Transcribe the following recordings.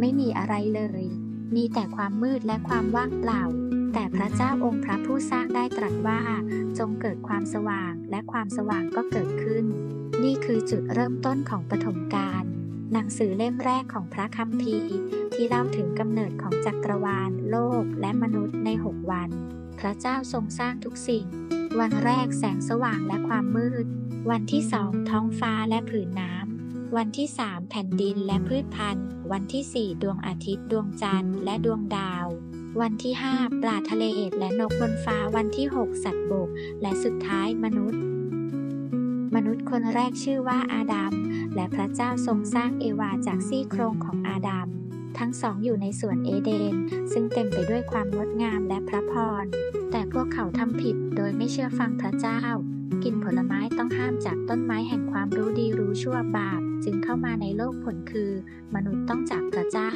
ไม่มีอะไรเลย มีแต่ความมืดและความว่างเปล่า แต่พระเจ้าองค์พระผู้สร้างได้ตรัสว่า จงเกิดความสว่างและความสว่างก็เกิดขึ้น นี่คือจุดเริ่มต้นของปฐมกาลหนังสือเล่มแรกของพระคัมภีร์ที่เล่าถึงกำเนิดของจักรวาล โลกและมนุษย์ใน6วัน พระเจ้าทรงสร้างทุกสิ่ง วันแรกแสงสว่างและความมืด วันที่สองท้องฟ้าและผืนน้ำ วันที่สามแผ่นดินและพืชพันธุ์ วันที่สี่ดวงอาทิตย์ ดวงจันทร์และดวงดาว วันที่ห้าปลาทะเลและนกบนฟ้า วันที่หกสัตว์บก และสุดท้ายมนุษย์ มนุษย์คนแรกชื่อว่าอาดัม และพระเจ้าทรงสร้างเอวาจากซี่โครงของอาดัม ทั้งสองอยู่ในสวนเอเดน ซึ่งเต็มไปด้วยความงดงามและพระพร แต่พวกเขาทำผิดโดยไม่เชื่อฟังพระเจ้า กินผลไม้ ต้องห้ามจากต้นไม้แห่งความรู้ดีรู้ชั่วบาป จึงเข้ามาในโลกผลคือ มนุษย์ต้องจากพระเจ้า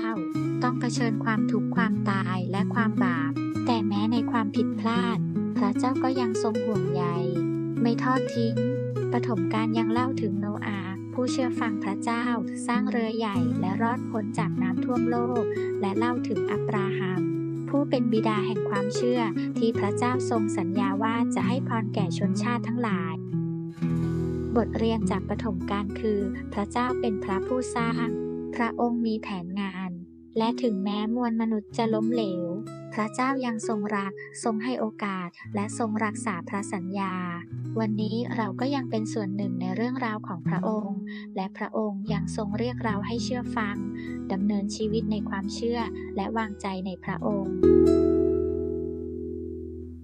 ต้องเผชิญความทุกข์ความตายและความบาป แต่แม้ในความผิดพลาด พระเจ้าก็ยังทรงห่วงใยไม่ทอดทิ้งปฐมกาลยังเล่าถึงโนอาห์ผู้เชื่อฟังพระเจ้า สร้างเรือใหญ่และรอดพ้นจากน้ำท่วมโลก และเล่าถึงอับราฮัม ผู้เป็นบิดาแห่งความเชื่อที่พระเจ้าทรงสัญญาว่าจะให้พรแก่ชนชาติทั้งหลาย บทเรียนจากปฐมกาลคือ พระเจ้าเป็นพระผู้สร้าง พระองค์มีแผนงาน และถึงแม้มวลมนุษย์จะล้มเหลว พระเจ้ายังทรงรัก ทรงให้โอกาส และทรงรักษาพระสัญญา วันนี้เราก็ยังเป็นส่วนหนึ่งในเรื่องราวของพระองค์ และพระองค์ยังทรงเรียกเราให้เชื่อฟังดำเนินชีวิตในความเชื่อและวางใจในพระองค์